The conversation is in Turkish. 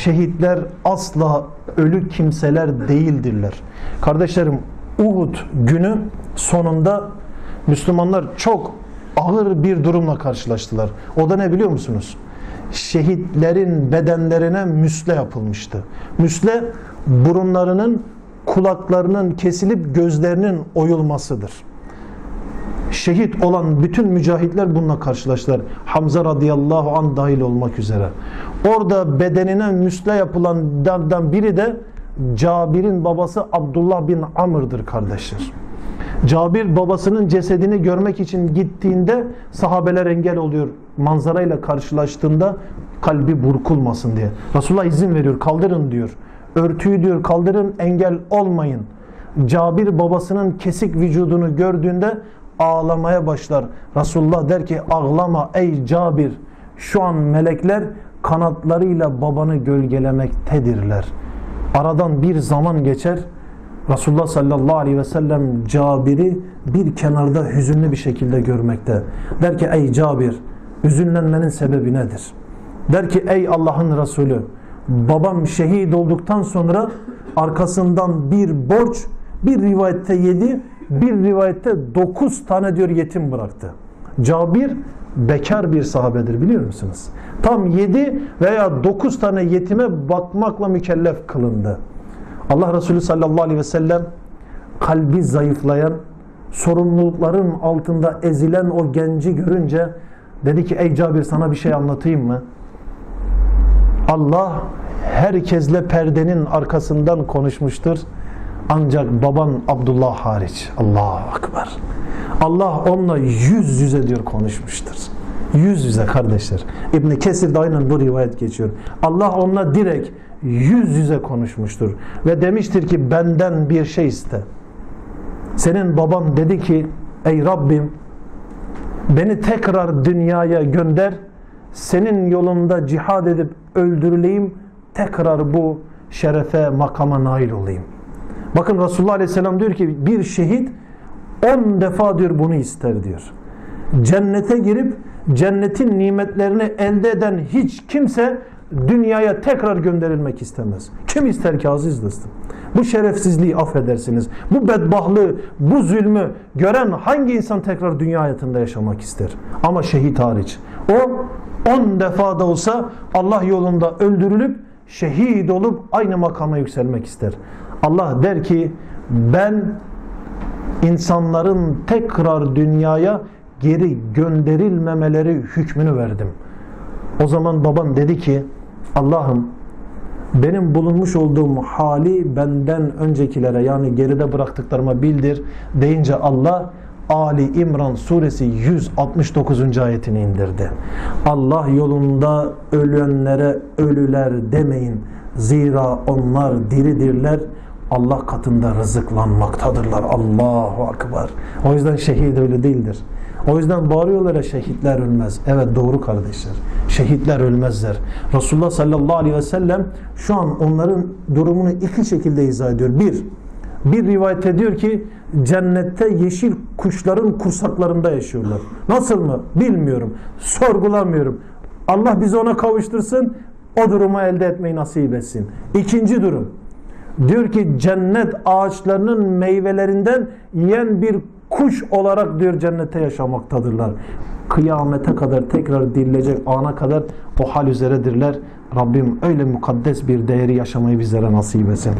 şehitler asla ölü kimseler değildirler. Kardeşlerim Uhud günü sonunda Müslümanlar çok ağır bir durumla karşılaştılar. O da ne biliyor musunuz? Şehitlerin bedenlerine müsle yapılmıştı. Müsle burunlarının, kulaklarının kesilip gözlerinin oyulmasıdır şehit olan bütün mücahitler bununla karşılaştılar. Hamza radıyallahu an dahil olmak üzere. Orada bedenine müsle yapılanlardan biri de Cabir'in babası Abdullah bin Amr'dır kardeşler. Cabir babasının cesedini görmek için gittiğinde sahabeler engel oluyor. Manzarayla karşılaştığında kalbi burkulmasın diye. Resulullah izin veriyor kaldırın diyor. Örtüyü diyor kaldırın engel olmayın. Cabir babasının kesik vücudunu gördüğünde ağlamaya başlar. Resulullah der ki ağlama ey Cabir. Şu an melekler kanatlarıyla babanı gölgelemektedirler. Aradan bir zaman geçer. Resulullah sallallahu aleyhi ve sellem Cabir'i bir kenarda hüzünlü bir şekilde görmekte. Der ki ey Cabir hüzünlenmenin sebebi nedir? Der ki ey Allah'ın Resulü babam şehit olduktan sonra arkasından bir borç bir rivayette yedi bir rivayette dokuz tane diyor yetim bıraktı. Cabir bekar bir sahabedir biliyor musunuz? Tam yedi veya dokuz tane yetime bakmakla mükellef kılındı. Allah Resulü sallallahu aleyhi ve sellem kalbi zayıflayan, sorumlulukların altında ezilen o genci görünce dedi ki ey Cabir sana bir şey anlatayım mı? Allah herkesle perdenin arkasından konuşmuştur. Ancak baban Abdullah hariç. Allahu Akbar. Allah onunla yüz yüze diyor konuşmuştur. Yüz yüze kardeşler. İbn Kesir de aynen bu rivayet geçiyor. Allah onunla direkt yüz yüze konuşmuştur. Ve demiştir ki benden bir şey iste. Senin baban dedi ki ey Rabbim beni tekrar dünyaya gönder. Senin yolunda cihad edip öldürüleyim. Tekrar bu şerefe makama nail olayım. Bakın Resulullah Aleyhisselam diyor ki bir şehit 10 defa diyor bunu ister diyor. Cennete girip cennetin nimetlerini elde eden hiç kimse dünyaya tekrar gönderilmek istemez. Kim ister ki aziz dostum? Bu şerefsizliği affedersiniz. Bu bedbahlığı, bu zulmü gören hangi insan tekrar dünya hayatında yaşamak ister? Ama şehit hariç. O 10 defa da olsa Allah yolunda öldürülüp şehit olup aynı makama yükselmek ister. Allah der ki ben insanların tekrar dünyaya geri gönderilmemeleri hükmünü verdim. O zaman baban dedi ki Allah'ım benim bulunmuş olduğum hali benden öncekilere yani geride bıraktıklarıma bildir deyince Allah Ali İmran suresi 169. ayetini indirdi. Allah yolunda ölenlere ölüler demeyin. Zira onlar diridirler. Allah katında rızıklanmaktadırlar. Allahu Akbar. O yüzden şehit ölü değildir. O yüzden bağırıyorlar ya şehitler ölmez. Evet doğru kardeşler. Şehitler ölmezler. Resulullah sallallahu aleyhi ve sellem şu an onların durumunu iki şekilde izah ediyor. Bir, bir rivayette diyor ki cennette yeşil kuşların kursaklarında yaşıyorlar. Nasıl mı? Bilmiyorum. Sorgulamıyorum. Allah bizi ona kavuştursun. O durumu elde etmeyi nasip etsin. İkinci durum. Diyor ki cennet ağaçlarının meyvelerinden yiyen bir kuş olarak diyor cennette yaşamaktadırlar. Kıyamete kadar tekrar dirilecek ana kadar o hal üzeredirler. Rabbim öyle mukaddes bir değeri yaşamayı bizlere nasip etsin.